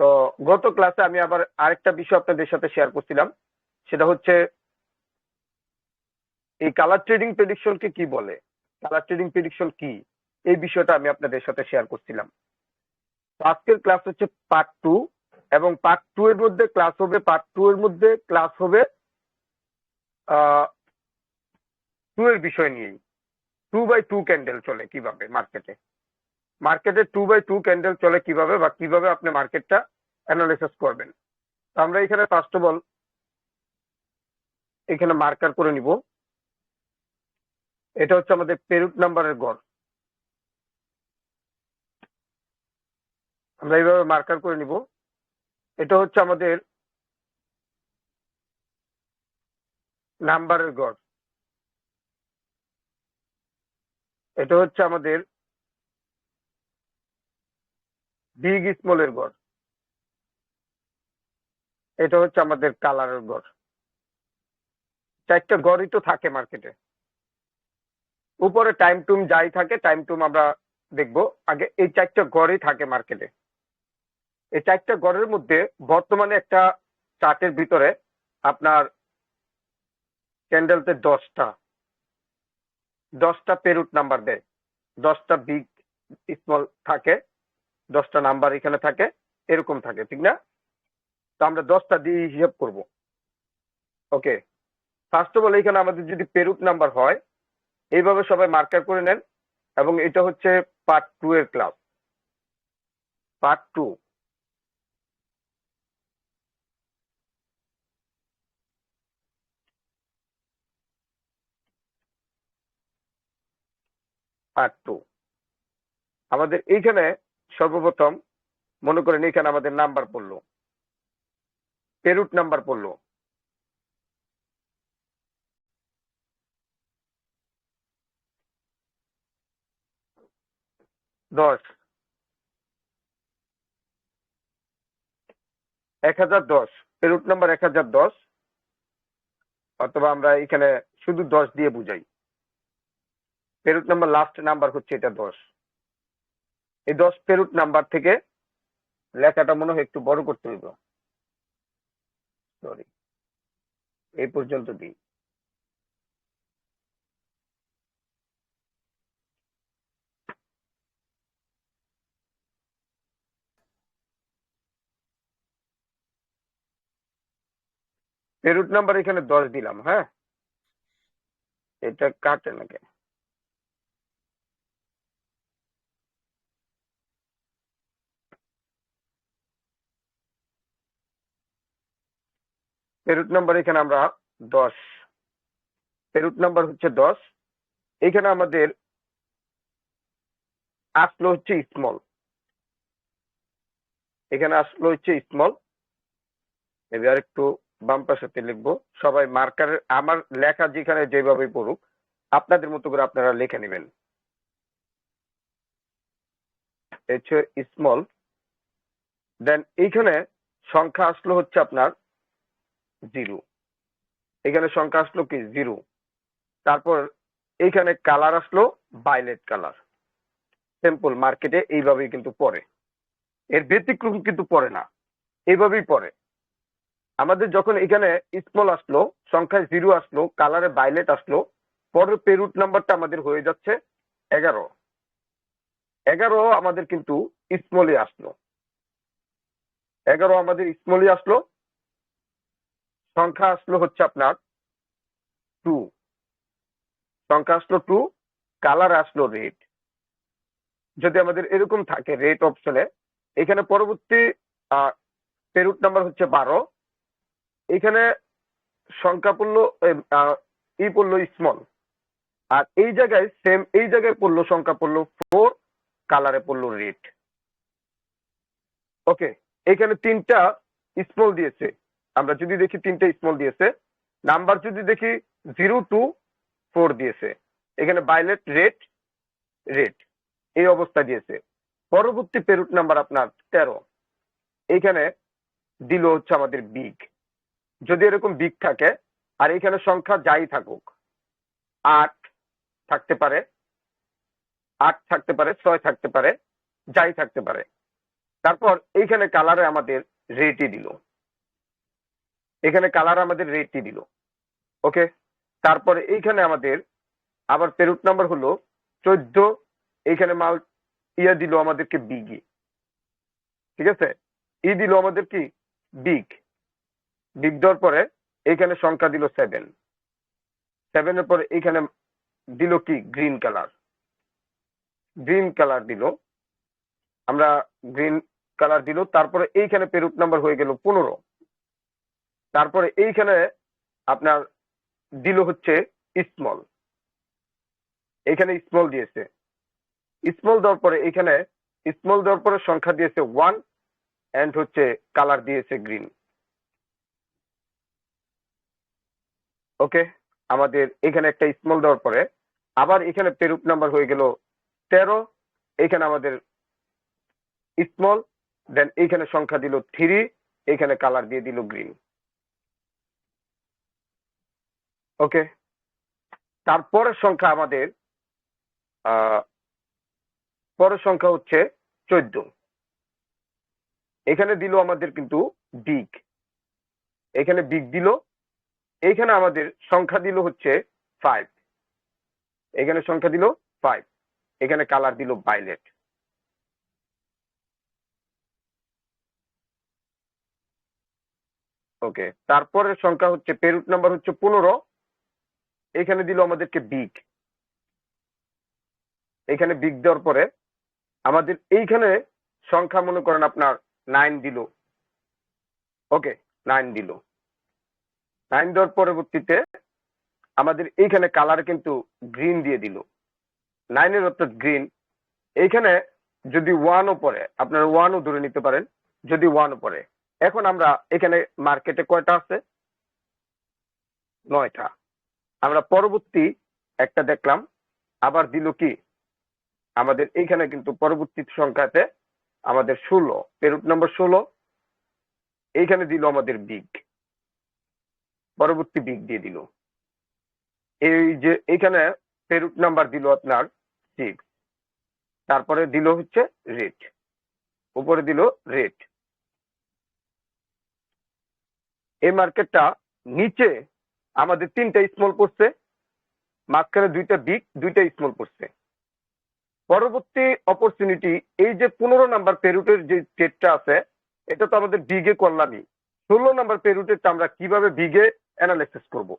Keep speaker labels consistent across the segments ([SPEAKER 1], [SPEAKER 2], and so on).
[SPEAKER 1] তো গত ক্লাসে আমি আবার আরেকটা বিষয় আপনাদের সাথে শেয়ার করছিলাম। সেটা হচ্ছে, এই কালার ট্রেডিং প্রেডিকশনকে কি বলে? কালার ট্রেডিং প্রেডিকশন কি? এই বিষয়টা আমি আপনাদের সাথে শেয়ার করছিলাম। আজকের ক্লাস হচ্ছে পার্ট টু এবং পার্ট টু এর মধ্যে ক্লাস হবে পার্ট টু এর মধ্যে ক্লাস হবে টু এর বিষয় নিয়েই। টু বাই টু ক্যান্ডেল চলে কীভাবে মার্কেটে মার্কেটে টু বাই টু ক্যান্ডেল চলে কীভাবে বা কীভাবে আপনি মার্কেটটা অ্যানালাইসিস করবেন। আমরা এখানে ফার্স্ট অফ অল এখানে মার্কার করে নিব। এটা হচ্ছে আমাদের পেরুট নাম্বারের গড়। আমরা এইভাবে মার্কার করে নিব। এটা হচ্ছে আমাদের নাম্বারের গড়। এটা হচ্ছে আমাদের বিগ স্মলের গড়। এটা হচ্ছে আমাদের কালারের গড়। চারটা গড়ই তো থাকে মার্কেটে উপরে টাইম টুম যাই থাকে টাইম টুম আমরা দেখব। আগে এই চারটা গড়ই থাকে মার্কেটে এই চারটা গড়ের মধ্যে বর্তমানে একটা চার্টের ভিতরে আপনার ক্যান্ডেলতে দশটা। দশটা পেরুট নাম্বার দেয়। দশটা বিগ স্মল থাকে। দশটা নাম্বার এখানে থাকে, এরকম থাকে, ঠিক না? তো আমরা দশটা দিয়ে হিসাব করব। ওকে ফার্স্ট অফ অল এখানে আমাদের যদি পেরুট নাম্বার হয়, এইভাবে সবাই মার্কার করে নেন, এবং এটা হচ্ছে পার্ট টু এর class part two part two আমাদের এইখানে সর্বপ্রথম মনে করেন এখানে আমাদের নাম্বার পড়ল। পেরুট নাম্বার পড়ল। দশ। এক হাজার দশ। পেরুট নাম্বার এক হাজার দশ। অথবা আমরা এখানে শুধু দশ দিয়ে বুঝাই। পেরুট নাম্বার লাস্ট নাম্বার হচ্ছে এটা দশ। এই দশ পেরুট নাম্বার থেকে লেখাটা মনে হয় একটু বড় করতে হইব। সরি এই পর্যন্ত দিই। পেরুট নাম্বার এখানে দশ দিলাম হ্যাঁ? এটা কাটে পেরুট নাম্বার এখানে আমরা দশ। পেরুট নাম্বার হচ্ছে দশ। এখানে আমাদের আসলো হচ্ছে স্মল এখানে আসলো হচ্ছে স্মল এবার একটু বাম পাশাতে লিখব। সবাই মার্কার আমার লেখা যেখানে যেভাবে পড়ুক, আপনাদের মতো করে আপনারা লিখে নেবেন। স্মল দেন এইখানে সংখ্যা আসলো হচ্ছে আপনার জিরো। এখানে সংখ্যা আসলো কি? জিরো। তারপর এইখানে কালার আসলো ভাইলেট কালার সিম্পল মার্কেটে এইভাবেই কিন্তু পড়ে। এর ব্যতিক্রম কিন্তু পড়ে না। এইভাবেই পড়ে। আমাদের যখন এখানে স্মল আসলো, সংখ্যায় জিরো আসলো কালারে ভাইলেট আসলো, পরের পেরুট নাম্বারটা আমাদের হয়ে যাচ্ছে এগারো। এগারো আমাদের কিন্তু স্মলে আসলো। এগারো আমাদের স্মলে আসলো সংখ্যা আসলো হচ্ছে আপনার টু সংখ্যা আসলো টু কালার আসলো রেড যদি আমাদের এরকম থাকে রেড অপশনে এখানে পরবর্তী পেরুট নাম্বার হচ্ছে বারো। এখানে সংখ্যা পড়ল ই পড়ল স্মল আর এই জায়গায় সেম এই জায়গায় পড়ল, সংখ্যা পড়ল ফোর কালারে পড়ল রেড ওকে এখানে তিনটা স্মল দিয়েছে। আমরা যদি দেখি তিনটে স্মল দিয়েছে নাম্বার যদি দেখি জিরো টু ফোর দিয়েছে, এখানে বাইলেট রেড রেড এই অবস্থা দিয়েছে। পরবর্তী পেরুট নাম্বার আপনার তেরো। এইখানে দিল হচ্ছে আমাদের বিগ যদি এরকম বিগ থাকে, আর এখানে সংখ্যা যাই থাকুক, আট থাকতে পারে, আট থাকতে পারে, ছয় থাকতে পারে, যাই থাকতে পারে। তারপর এইখানে কালারে আমাদের রেটই দিল। এখানে কালার আমাদের রেটই দিল। ওকে তারপরে এইখানে আমাদের আবার পেরুট নাম্বার হলো চোদ্দ, এইখানে মাল ইয়া দিল আমাদেরকে বিগি ঠিক আছে? ই দিল আমাদের কি? বিগ বিগ দেওয়ার পরে এইখানে সংখ্যা দিল সেভেন সেভেনের পরে এইখানে দিল কি? গ্রিন কালার গ্রিন কালার দিল। আমরা গ্রিন কালার দিল। তারপরে এইখানে পেরুট নাম্বার হয়ে গেল পনেরো। তারপরে এইখানে আপনার দিল হচ্ছে স্মল এখানে স্মল দিয়েছে। স্মল দেওয়ার পরে এখানে স্মল দেওয়ার পরে সংখ্যা দিয়েছে ওয়ান এন্ড হচ্ছে কালার দিয়েছে গ্রিন ওকে আমাদের এখানে একটা স্মল দেওয়ার পরে আবার এখানে পেরুপ নাম্বার হয়ে গেল তেরো। এখানে আমাদের স্মল দেন এইখানে সংখ্যা দিল থ্রি এখানে কালার দিয়ে দিল গ্রিন ওকে? তারপরের সংখ্যা আমাদের পরের সংখ্যা হচ্ছে চোদ্দ। এখানে দিল আমাদের কিন্তু বিগ এখানে বিগ দিল, এখানে আমাদের সংখ্যা দিল হচ্ছে ফাইভ এখানে সংখ্যা দিল ফাইভ এখানে কালার দিল বাইলেট ওকে, তারপরের সংখ্যা হচ্ছে পেরুট নাম্বার হচ্ছে পনেরো। এখানে দিল আমাদেরকে বিগ এখানে বিগ দেওয়ার পরে আমাদের এইখানে সংখ্যা মনে করেন আপনার নাইন দিল। ওকে নাইন দিল। নাইন দেওয়ার পরবর্তীতে আমাদের এইখানে কালার কিন্তু গ্রিন দিয়ে দিল। নাইনের অর্থাৎ গ্রিন এইখানে যদি ওয়ানও পড়ে, আপনারা ওয়ানও ধরে নিতে পারেন, যদি ওয়ানও পরে এখন আমরা এখানে মার্কেটে কয়টা আছে? নয়টা। আমরা পরবর্তী একটা দেখলাম, আবার দিল কি? আমাদের এইখানে কিন্তু পরবর্তী সংখ্যাতে আমাদের ষোলো, পেরুট নম্বর ষোলো, এইখানে দিল আমাদের বিগ, পরবর্তী বিগ দিয়ে দিল। এই যে এইখানে পেরুট নাম্বার দিল আপনার সিক্স তারপরে দিল হচ্ছে রেট উপরে দিল রেট এই মার্কেটটা নিচে আমাদের তিনটা স্মল পড়ছে, মাঝখানে দুইটা বিগ দুইটা স্মল পড়ছে। পরবর্তী অপরচুনিটি এই যে পনেরো নাম্বার পেরুটের যে ট্রেডটা আছে, এটা তো আমাদের বিগে করলামই। ষোলো নাম্বার পেরুটেরটা আমরা কীভাবে বিগে অ্যানালাইসিস করব?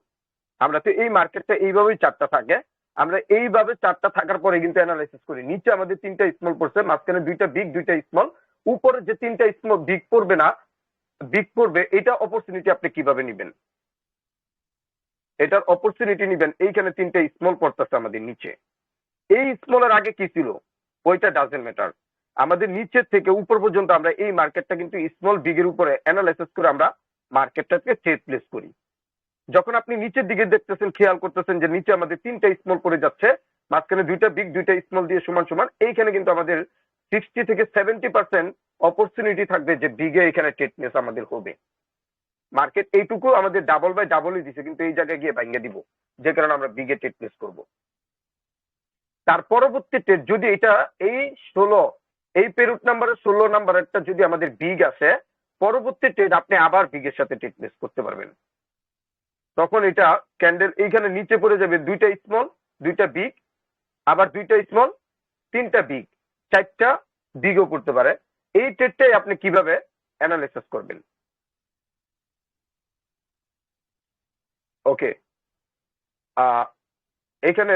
[SPEAKER 1] আমরা তো এই মার্কেটটা এইভাবেই চারটা থাকে। আমরা এইভাবে চারটা থাকার পরে কিন্তু অ্যানালাইসিস করি। নিচে আমাদের তিনটা স্মল পড়ছে, মাঝখানে দুইটা বিগ দুইটা স্মল উপরে যে তিনটা স্মল বিগ পড়বে না বিগ পড়বে, এটা অপরচুনিটি আপনি কীভাবে নিবেন? এটার অপরচুনিটি নিবেন। এইখানে তিনটা স্মল পড়তেছে আমাদের নিচে। এই স্মলের আগে কি ছিল? ওইটা ডাজেন্ট ম্যাটার আমাদের নিচের থেকে উপর পর্যন্ত আমরা এই মার্কেটটা কিন্তু স্মল বিগের উপরে অ্যানালাইসিস করে আমরা মার্কেটটাকে ট্রেড প্লেস করি। যখন আপনি নিচের দিকে দেখতেছেন, খেয়াল করতেছেন যে নিচে আমাদের তিনটা স্মল পড়ে যাচ্ছে, মাঝখানে দুইটা বিগ দুইটা স্মল দিয়ে সমান সমান, এইখানে কিন্তু আমাদের সিক্সটি থেকে সেভেন্টি পার্সেন্ট অপরচুনিটি থাকবে যে বিগে এখানে ট্রেড প্লেস আমাদের হবে। মার্কেট এইটুকু আমাদের ডাবল বাই ডাবলই দিছে, কিন্তু এই জায়গায় গিয়ে ভাঙ্গে দিব। যে কারণে আমরা বিগে ট্রেড প্লেস করব। তার পরবর্তী ট্রেড যদি এটা এই ষোলো, এই পেরুট নাম্বারের ষোলো নাম্বারেরটা যদি আমাদের বিগ আসে, পরবর্তী ট্রেড আপনি আবার বিগের সাথে ট্রেড প্লেস করতে পারবেন। তখন এটা ক্যান্ডেল এইখানে নিচে পড়ে যাবে, দুইটা স্মল দুইটা বিগ আবার দুইটা স্মল তিনটা বিগ চারটা বিগও করতে পারে। এই ট্রেডটাই আপনি কীভাবে অ্যানালাইসিস করবেন? ওকে। এখানে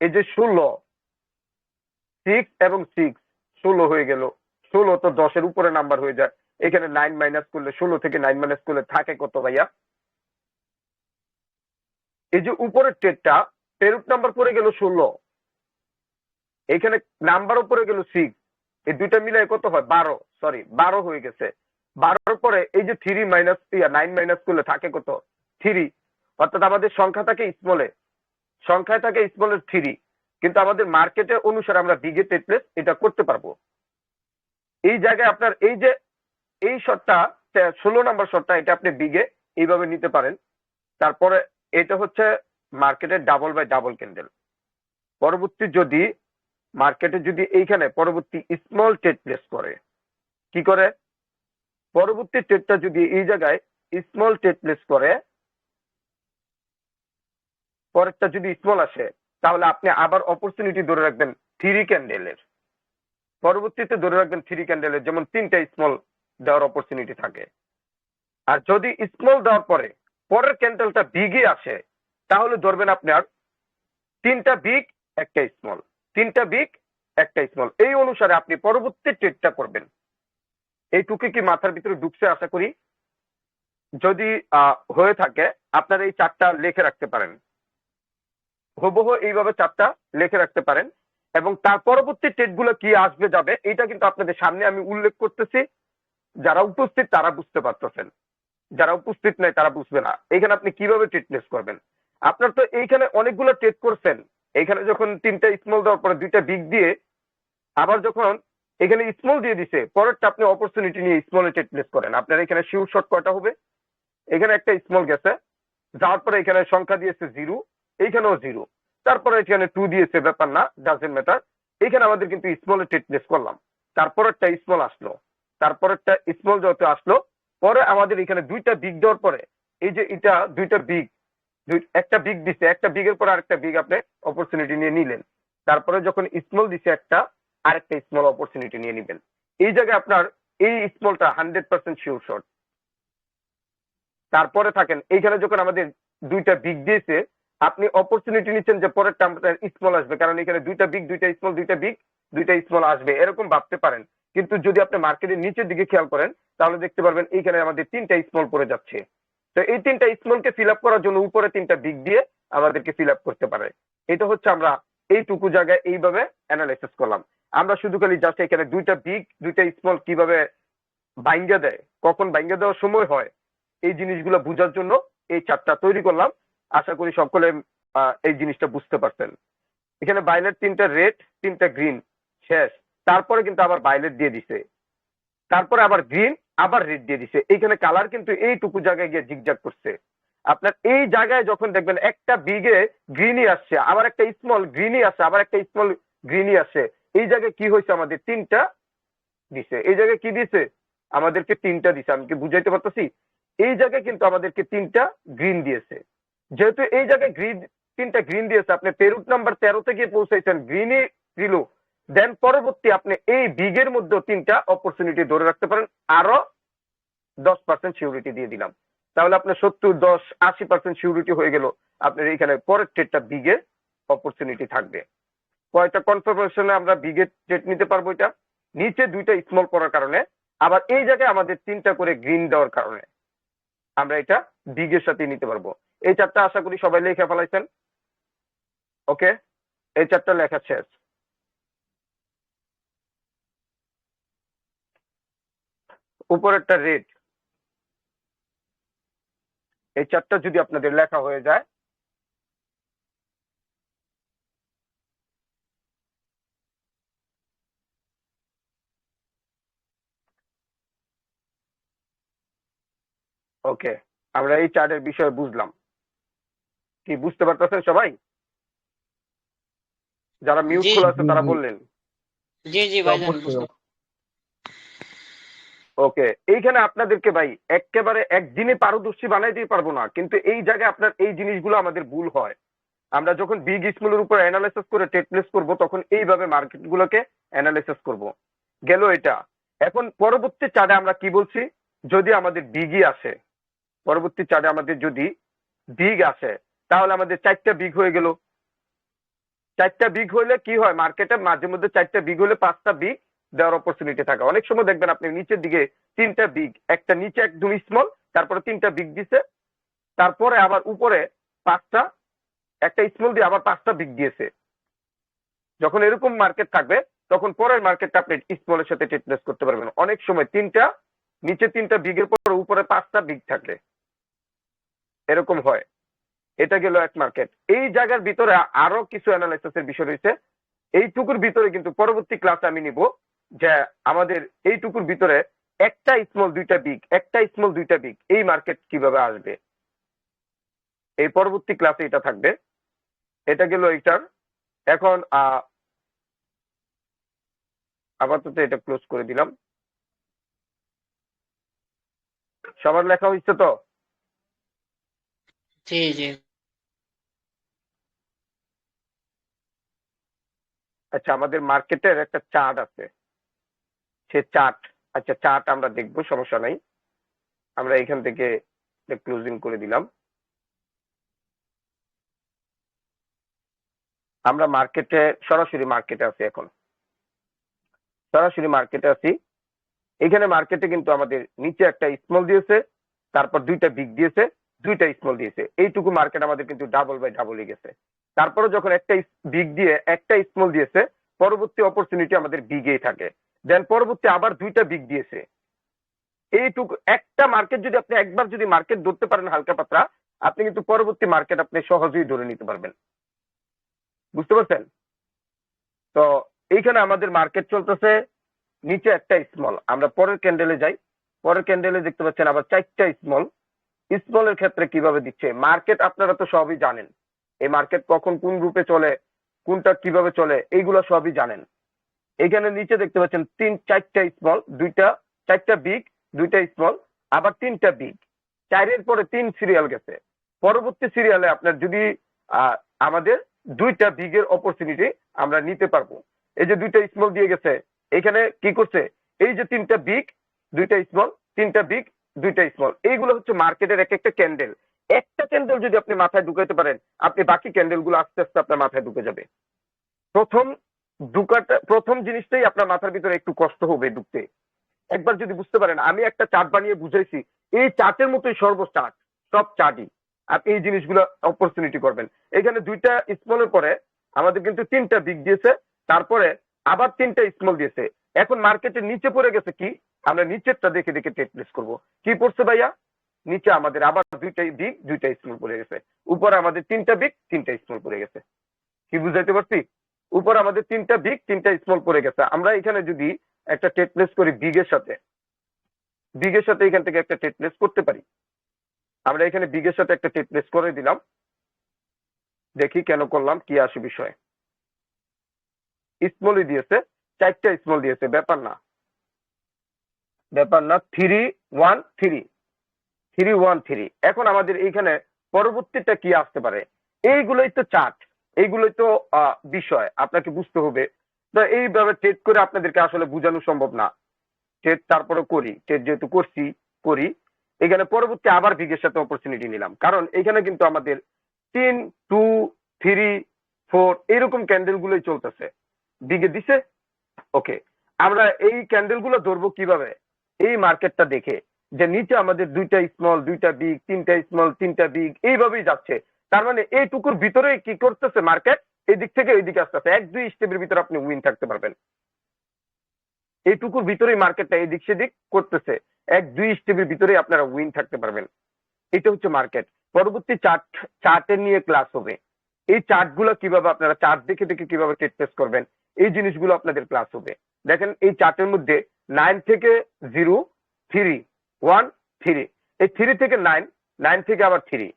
[SPEAKER 1] এই যে ষোলো সিক্স এবং সিক্স ষোলো হয়ে গেল। ষোলো তো দশের উপরে নাম্বার হয়ে যায়। এখানে নাইন মাইনাস করলে ষোলো থেকে নাইন মাইনাস করলে থাকে কত ভাইয়া? এই যে উপরের টেটটা পেরুট নাম্বার পড়ে গেল ষোলো। এখানে নাম্বার উপরে গেল সিক্স এই দুইটা মিলে কত হয়? বারো। সরি বারো হয়ে গেছে। বারোর পরে এই যে থ্রি মাইনাস নাইন মাইনাস করলে থাকে কত? থ্রি। অর্থাৎ আমাদের সংখ্যা থাকে স্মলে সংখ্যায় থাকে স্মলের থ্রি। কিন্তু আমাদের মার্কেটে অনুসারে আমরা বিগে টেটলেস এটা করতে পারব। এই জায়গায় আপনার এই যে, এই শটটা ষোলো নাম্বার শটটা এটা আপনি বিগে এইভাবে নিতে পারেন। তারপরে এটা হচ্ছে মার্কেটের ডাবল বাই ডাবল ক্যান্ডেল পরবর্তী যদি মার্কেটে যদি এইখানে পরবর্তী স্মল ট্রেড প্লেস করে, কি করে? পরবর্তী ট্রেডটা যদি এই জায়গায় স্মল ট্রেড প্লেস করে পরেরটা যদি স্মল আসে, তাহলে আপনি আবার অপরচুনিটি ধরে রাখবেন থ্রি ক্যান্ডেলের পরবর্তীতে ধরে রাখবেন থ্রি ক্যান্ডেলের যেমন তিনটা স্মল দেওয়ার অপরচুনিটি থাকে। আর যদি স্মল দেওয়ার পরে পরের ক্যান্ডেলটা বিগে আসে, তাহলে ধরবেন আপনার তিনটা বিগ একটা স্মল তিনটা বিগ একটা স্মল এই অনুসারে আপনি পরবর্তী ট্রেডটা করবেন। এইটুকু কি মাথার ভিতরে ঢুকছে আশা করি? যদি হয়ে থাকে, আপনারা এই চারটা লিখে রাখতে পারেন। হুবহু এইভাবে চারটা লিখে রাখতে পারেন। এবং তার পরবর্তী ট্রেডগুলো কি আসবে, যাবে এটা কিন্তু আপনাদের সামনে আমি উল্লেখ করতেছি। যারা উপস্থিত, তারা বুঝতে পারতেছেন। যারা উপস্থিত নাই, তারা বুঝবে না। এখানে আপনি কীভাবে প্লেস করবেন? আপনার তো এইখানে অনেকগুলো ট্রেড করছেন। এখানে যখন তিনটা স্মল দেওয়ার পরে দুইটা বিগ দিয়ে, আবার যখন এখানে স্মল দিয়ে দিছে, পরেরটা আপনি অপরচুনিটি নিয়ে স্মলে প্লেস করেন। আপনার এখানে শিউর শট কয়টা হবে? এখানে একটা স্মল গেছে। যাওয়ার পরে এখানে সংখ্যা দিয়েছে জিরো এইখানেও জিরো তারপরে এখানে টু দিয়েছে, ব্যাপার না ডাজেন্ট ম্যাটার এখানে আমাদের কিন্তু স্মলে প্লেস করলাম। তারপরেরটা স্মল আসলো। তারপরেরটা স্মল যত আসলো, পরে আমাদের এখানে দুইটা বিগ দেওয়ার পরে, এই যে এটা দুইটা বিগ একটা বিগ দিছে, একটা বিগের পর আরেকটা বিগ আপনি অপরচুনিটি নিয়ে নিলেন। তারপরে যখন স্মল দিছে একটা, আরেকটা স্মল অপরচুনিটি নিয়ে নিবেন। এই জায়গায় আপনার এই স্মলটা হান্ড্রেড পার্সেন্ট শিওর শট তারপরে থাকেন, এইখানে যখন আমাদের দুইটা বিগ দিয়েছে আপনি অপরচুনিটি নিচ্ছেন যে পরেরটা আমাদের স্মল আসবে, কারণ এখানে দুইটা বিগ দুইটা স্মল দুইটা বিগ দুইটা স্মল আসবে, এরকম ভাবতে পারেন। কিন্তু যদি আপনি মার্কেটের নিচের দিকে খেয়াল করেন, তাহলে দেখতে পারবেন এইখানে আমাদের তিনটা স্মল পড়ে যাচ্ছে। তো এই তিনটা স্মলকে ফিল আপ করার জন্য উপরে তিনটা বিগ দিয়ে আমাদেরকে ফিল আপ করতে পারে। এটা হচ্ছে আমরা এইটুকু জায়গায় এইভাবে অ্যানালাইসিস করলাম। আমরা শুধু খালি জাস্ট এখানে দুইটা বিগ দুইটা স্মল কীভাবে বাইঙ্গা দেয়, কখন বাইঙ্গা দেওয়ার সময় হয়, এই জিনিসগুলো বোঝার জন্য এই চারটা তৈরি করলাম। আশা করি সকলে এই জিনিসটা বুঝতে পারছেন এখানে বাইলেট তিনটা রেড তিনটা গ্রিন শেষ। তারপরে কিন্তু আবার বাইলেট দিয়ে দিছে। তারপরে আবার গ্রিন আবার রেড দিয়ে দিছে। এইখানে কালার কিন্তু এইটুকু জায়গায় গিয়ে জিগজাগ করছে। আপনার এই জায়গায় যখন দেখবেন একটা বিগে গ্রিনই আসছে, আবার একটা স্মল গ্রিনই আসছে, আবার একটা স্মল গ্রিনই আসছে। এই জায়গায় কি হয়েছে? আমাদের তিনটা দিছে। এই জায়গায় কি দিছে? আমাদেরকে তিনটা দিছে। আমি কি বুঝাইতে পারতেছি? এই জায়গায় কিন্তু আমাদেরকে তিনটা গ্রিন দিয়েছে। যেহেতু এই জায়গায় গ্রিন তিনটা গ্রিন দিয়েছে, আপনি পেরুট নাম্বার তেরোতে গিয়ে পৌঁছাইছেন গ্রিনই দিল। দেন পরবর্তী আপনি এই বিগের মধ্যে তিনটা অপরচুনিটি ধরে রাখতে পারেন, আরও দশ পার্সেন্ট সিউরিটি দিয়ে দিলাম। তাহলে আপনার সত্তর, দশ, আশি পার্সেন্ট সিউরিটি হয়ে গেল। আপনার এইখানে পরের ট্রেডটা বিগে অপরচুনিটি থাকবে। কয়টা কনফার্মেশনে আমরা বিগে ট্রেড নিতে পারব এটা? নিচে দুইটা স্মল করার কারণে, আবার এই জায়গায় আমাদের তিনটা করে গ্রিন দেওয়ার কারণে আমরা এটা বিগের সাথে নিতে পারব। এই চারটা আশা করি সবাই লিখে ফেলাইছেন। ওকে এই চারটা লেখা শেষ। উপরেরটা রেড এই চারটা যদি আপনাদের লেখা হয়ে যায় ওকে আমরা এই চার্টের বিষয়ে বুঝলাম। কি বুঝতে পারতেছেন সবাই? যারা মিউট খোলা আছে তারা বললেন।
[SPEAKER 2] জি জি। বুঝলাম।
[SPEAKER 1] ওকে এইখানে আপনাদেরকে ভাই একেবারে একদিনে পারদর্শী বানাই দিয়ে পারব না কিন্তু এই জায়গায় আপনার এই জিনিসগুলো আমাদের ভুল হয়। আমরা যখন বিগ স্মলের উপর অ্যানালাইসিস করে ট্রেড প্লেস করব তখন এইভাবে মার্কেটগুলোকে অ্যানালাইসিস করব। গেল এটা। এখন পরবর্তী চার্টে আমরা কি বলছি? যদি আমাদের বিগই আসে পরবর্তী চার্টে আমাদের যদি বিগ আসে তাহলে আমাদের চারটা বিগ হয়ে গেল। চারটা বিগ হলে কি হয়? মার্কেটে মাঝে মধ্যে চারটা বিগ হলে পাঁচটা বিগ দেওয়ার অপরচুনিটি থাকে। অনেক সময় দেখবেন আপনি নিচের দিকে তিনটা বিগ একটা নিচে একদম স্মল তারপরে তিনটা বিগ দিছে। তারপরে আবার উপরে পাঁচটা, একটা স্মল দিয়ে আবার পাঁচটা বিগ দিয়েছে। যখন এরকম মার্কেট থাকবে, তখন পরের মার্কেটটা আপনি স্মলের সাথে ট্রেড করতে পারবেন। অনেক সময় তিনটা, নিচে তিনটা বিগের পর উপরে পাঁচটা বিগ থাকে এরকম হয়। এটা গেল এক মার্কেট এই জায়গার ভিতরে আরও কিছু অ্যানালাইসিসের বিষয় রয়েছে। এইটুকুর ভিতরে কিন্তু পরবর্তী ক্লাস আমি নিব যে আমাদের এইটুকুর ভিতরে একটা স্মল দুইটা বিগ একটা স্মল দুইটা বিগ এই মার্কেট কীভাবে আসবে? এই পরবর্তী ক্লাসে এটা থাকবে। এটা গেল এইটার। এখন আপাতত এটা ক্লোজ করে দিলাম। সবার লেখা হয়েছে তো?
[SPEAKER 2] জি জি।
[SPEAKER 1] আচ্ছা আমাদের মার্কেটের একটা চার্ট আছে। সে চার্ট আচ্ছা চার্ট আমরা দেখব, সমস্যা নাই। আমরা এখান থেকে ক্লোজিং করে দিলাম। আমরা মার্কেটে সরাসরি মার্কেটে আছি এখন। সরাসরি মার্কেটে আছি। এখানে মার্কেটে কিন্তু আমাদের নিচে একটা স্মল দিয়েছে, তারপর দুইটা বিগ দিয়েছে, দুইটা স্মল দিয়েছে। এইটুকু মার্কেট আমাদের কিন্তু ডাবল বাই ডাবলই গেছে। তারপরে যখন একটা বিগ দিয়ে, একটা স্মল দিয়েছে, পরবর্তী অপরচুনিটি আমাদের বিগেই থাকে। দেন পরবর্তী আবার দুইটা বিগ দিয়েছে। এইটুকু, একটা মার্কেট যদি আপনি একবার যদি মার্কেট ধরতে পারেন হালকা পাতলা, আপনি কিন্তু পরবর্তী মার্কেট আপনি সহজেই ধরে নিতে পারবেন। বুঝতে পারছেন? তো এইখানে আমাদের মার্কেট চলতেছে, নিচে একটা স্মল আমরা পরের ক্যান্ডেলে যাই। পরের ক্যান্ডেলে দেখতে পাচ্ছেন আবার চারটা স্মল স্মলের ক্ষেত্রে কীভাবে দিচ্ছে? মার্কেট আপনারা তো সবই জানেন। এই মার্কেট কখন কোন রূপে চলে, কোনটা কীভাবে চলে, এইগুলো সবই জানেন। এখানে নিচে দেখতে পাচ্ছেন তিন, চারটা স্মল দুইটা, চারটা বিগ দুইটা স্মল আবার তিনটা বিগ চারের পরে তিন সিরিয়াল গেছে। পরবর্তী সিরিয়ালে আপনার যদি আমাদের দুইটা বিগের অপরচুনিটি আমরা নিতে পারব। এই যে দুইটা স্মল দিয়ে গেছে, এখানে কি করছে? এই যে তিনটা বিগ দুইটা স্মল তিনটা বিগ দুইটা স্মল এইগুলো হচ্ছে মার্কেটের এক একটা ক্যান্ডেল একটা ক্যান্ডেল যদি আপনি মাথায় ঢুকাইতে পারেন, আপনি বাকি ক্যান্ডেলগুলো আস্তে আস্তে আপনার মাথায় ঢুকে যাবে। প্রথম ঢুকাটা, প্রথম জিনিসটাই আপনার মাথার ভিতরে একটু কষ্ট হবে ঢুকতে। একবার যদি বুঝতে পারেন, আমি একটা চার্ট বানিয়ে বুঝাইছি, এই চার্টের মতোই সর্ব চার্ট, সব চার্টই। আপনি এই জিনিসগুলো অপরচুনিটি করবেন। এখানে দুইটা স্মলের পরে আমাদের কিন্তু তিনটা বিগ দিয়েছে, তারপরে আবার তিনটা স্মল দিয়েছে। এখন মার্কেটের নিচে পড়ে গেছে কি? আমরা নিচেরটা দেখে দেখে টেক প্লেস করব। কি পড়ছে ভাইয়া? নিচে আমাদের আবার দুইটাই বিগ দুইটা স্মল পড়ে গেছে। উপরে আমাদের তিনটা বিগ তিনটা স্মল পড়ে গেছে। কি বুঝাইতে পারছি? উপর আমাদের তিনটা বিগ তিনটা স্মল পড়ে গেছে। আমরা এখানে যদি একটা টেট করি বিগের সাথে বিগের সাথে এখান থেকে একটা টেট করতে পারি। আমরা এখানে বিগের সাথে একটা টেট করে দিলাম। দেখি কেন করলাম, কি আসে বিষয়। স্মলই দিয়েছে, চারটা স্মল দিয়েছে, ব্যাপার না। ব্যাপার না three one three three one three. এখন আমাদের এইখানে পরবর্তীটা কি আসতে পারে? এইগুলোই তো চার্ট, এইগুলোই তো বিষয়, আপনাকে বুঝতে হবে। তো এইভাবে ট্রেড করে আপনাদেরকে আসলে বোঝানো সম্ভব না। ট্রেড তারপরে করি ট্রেড যেহেতু করছি, করি। এখানে পরবর্তী আবার বিগের সাথে অপরচুনিটি নিলাম। কারণ এখানে কিন্তু আমাদের তিন, টু, থ্রি, ফোর, এরকম ক্যান্ডেল গুলোই চলতেছে। বিগে দিছে? ওকে আমরা এই ক্যান্ডেলগুলো ধরবো কীভাবে? এই মার্কেটটা দেখে। যে নিচে আমাদের দুইটা স্মল দুইটা বিগ তিনটা স্মল তিনটা বিগ এইভাবেই যাচ্ছে। তার মানে এইটুকুর ভিতরে কি করতেছে মার্কেট এই দিক থেকে এই দিকে আসতেছে। এক, দুই স্টেপের ভিতরে আপনি উইন থাকতে পারবেন। এইটুকুর ভিতরেই মার্কেটটা এদিক সেদিক করতেছে। এক, দুই স্টেপের ভিতরেই আপনারা উইন থাকতে পারবেন। এটা হচ্ছে মার্কেট পরবর্তী চার্ট চার্টের নিয়ে ক্লাস হবে। এই চার্টগুলো কীভাবে আপনারা চার্ট দেখে দেখে কীভাবে টেট টেস্ট করবেন, এই জিনিসগুলো আপনাদের ক্লাস হবে। দেখেন, এই চার্টের মধ্যে নাইন থেকে জিরো থ্রি ওয়ান থ্রি এই থ্রি থেকে নাইন নাইন থেকে আবার থ্রি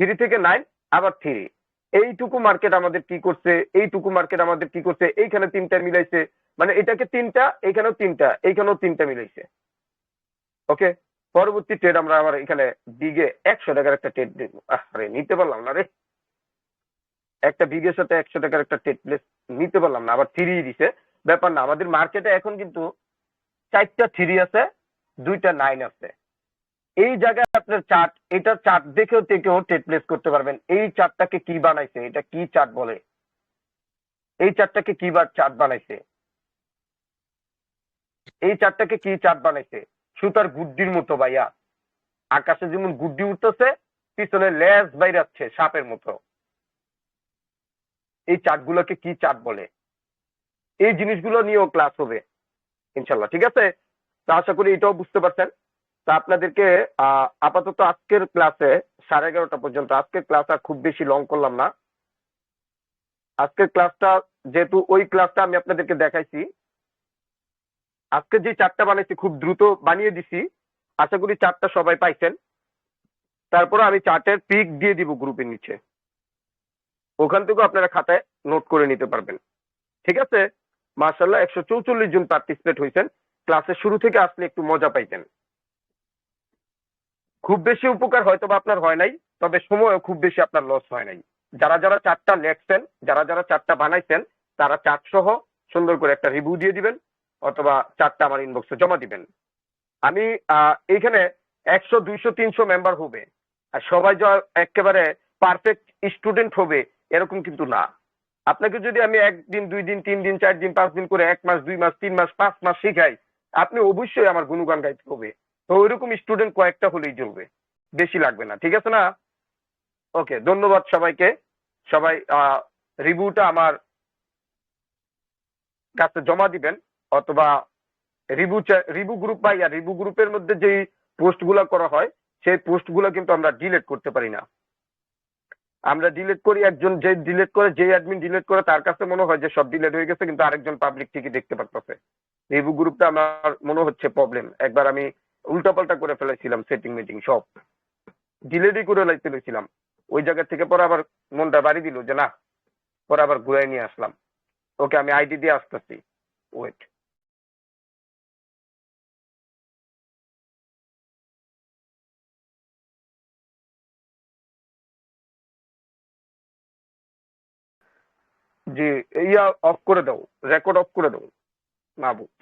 [SPEAKER 1] থ্রি থেকে নাইন আবার থ্রি এইটুকু মার্কেট আমাদের কি করছে? এইটুকু মার্কেট আমাদের কি করছে? এইখানে তিনটা মিলাইছে। মানে এটাকে তিনটা, এইখানেও তিনটা এইখানেও তিনটা মিলাইছে। ওকে পরবর্তী ট্রেড আমরা আবার এখানে দিকে একশো টাকার একটা ট্রেড আরে নিতে পারলাম না রে। একটা বিঘের সাথে একশো টাকার একটা ট্রেড প্লেস নিতে পারলাম না। আবার থ্রি দিছে। ব্যাপার না, আমাদের মার্কেটে এখন কিন্তু চারটা থ্রি আছে। দুইটা নাইন আছে। এই জায়গায় আপনার চার্ট এটা চার্ট দেখেও থেকেও ট্রেড প্লেস করতে পারবেন। এই চার্টটাকে কি বানাইছে? এটা কি চার্ট বলে? এই চার্টটাকে কি বার চার্ট বানাইছে? এই চার্টটাকে কি চার্ট বানাইছে? সুতার গুড্ডির মতো ভাইয়া। আকাশে যেমন গুড্ডি উঠতেছে, পিছনে লেজ বাইরাচ্ছে সাপের মতো। এই চার্টগুলোকে কি চার্ট বলে? এই জিনিসগুলো নিয়েও ক্লাস হবে, ইনশাল্লাহ, ঠিক আছে? তো আশা করি এটাও বুঝতে পারছেন। তো আপনাদেরকে আপাতত আজকের ক্লাসে সাড়ে এগারোটা পর্যন্ত, আজকের ক্লাস আর খুব বেশি লং করলাম না। আজকের ক্লাসটা, যেহেতু ওই ক্লাসটা আমি আপনাদেরকে দেখাইছি, আজকে যে চারটা বানাইছি খুব দ্রুত বানিয়ে দিছি, আশা করি চারটা সবাই পাইছেন। তারপরে আমি চার্টের পিক দিয়ে দিব গ্রুপের নিচে। ওখান থেকেও আপনারা খাতায় নোট করে নিতে পারবেন। ঠিক আছে? মার্শাল্লাহ একশো চৌচল্লিশ জন পার্টিসিপেট হয়েছেন ক্লাসের শুরু থেকে আসলে একটু মজা পাইতেন। খুব বেশি উপকার হয়তো বা আপনার হয় নাই, তবে সময়ও খুব বেশি আপনার লস হয় নাই। যারা যারা চারটা লেখছেন, যারা যারা চারটা বানাইছেন, তারা চার্ট সহ সুন্দর করে একটা রিভিউ দিয়ে দিবেন, অথবা চারটা আমার ইনবক্সে জমা দিবেন। আমি এইখানে একশো, দুইশো, তিনশো মেম্বার হবে, আর সবাই যা একেবারে পারফেক্ট স্টুডেন্ট হবে, এরকম কিন্তু না। আপনাকে যদি আমি একদিন, দুই দিন, তিন দিন, চার দিন, পাঁচ দিন করে এক মাস, দুই মাস, তিন মাস, পাঁচ মাস শিখাই আপনি অবশ্যই আমার গুণগান গাইতে হবে। তো ওইরকম স্টুডেন্ট কয়েকটা হলেই চলবে। বেশি লাগবে না, ঠিক আছে না? ওকে ধন্যবাদ সবাইকে। সবাই রিভিউটা আমার কাছে জমা দিবেন, অথবা রিভিউ রিভিউ গ্রুপ বা, ইয়া, রিভিউ গ্রুপের মধ্যে যেই পোস্টগুলো করা হয়, সেই পোস্টগুলো কিন্তু আমরা ডিলেট করতে পারি না। আমরা ডিলেট করি, একজন যে ডিলেট করে, যে অ্যাডমিন ডিলেট করে, তার কাছে মনে হয় যে সব ডিলেট হয়ে গেছে, কিন্তু আরেকজন পাবলিক ঠিকই দেখতে পারতেছে। রিভিউ গ্রুপটা আমার মনে হচ্ছে প্রবলেম একবার আমি উল্টাপাল্টা করে ফেলেছিলাম সেটিং মিটিং সব। ডিলেটই করে ফেলেছিলাম। ওই জায়গা থেকে পরে আবার মনটা বাড়ি দিল যে না, পরে আবার ঘুরাই নিয়ে আসলাম। ওকে আমি আইডি দিয়ে আসতেছি। ওয়েট জি, ইয়া অফ করে দাও। রেকর্ড অফ করে দাও। মাহবুব